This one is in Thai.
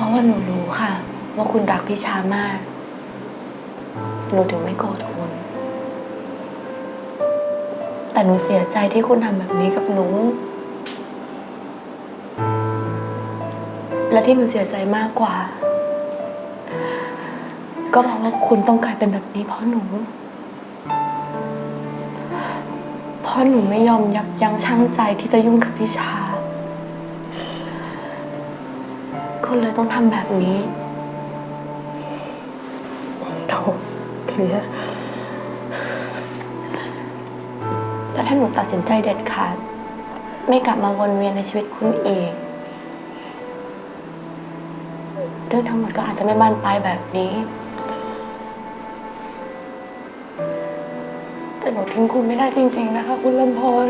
ราะว่าหนูรู้ค่ะ ว่าคุณรักพี่ชามาก หนูถึงไม่โกรธคุณ แต่หนูเสียใจที่คุณทำแบบนี้กับหนู และที่หนูเสียใจมากกว่า ก็เพราะว่าคุณต้องกลายเป็นแบบนี้เพราะหนู เพราะหนูไม่ยอมยับยั้งชั่งใจที่จะยุ่งกับพี่ชา ก็เลยต้องทำแบบนี้เขาเคลียร์แล้วถ้าหนูตัดสินใจเด็ดขาด ไม่กลับมาวนเวียนในชีวิตคุณอีก เรื่องทั้งหมดก็อาจจะไม่บานปลายแบบนี้ แต่หนูทิ้งคุณไม่ได้จริง ๆ นะคะ คุณลำพร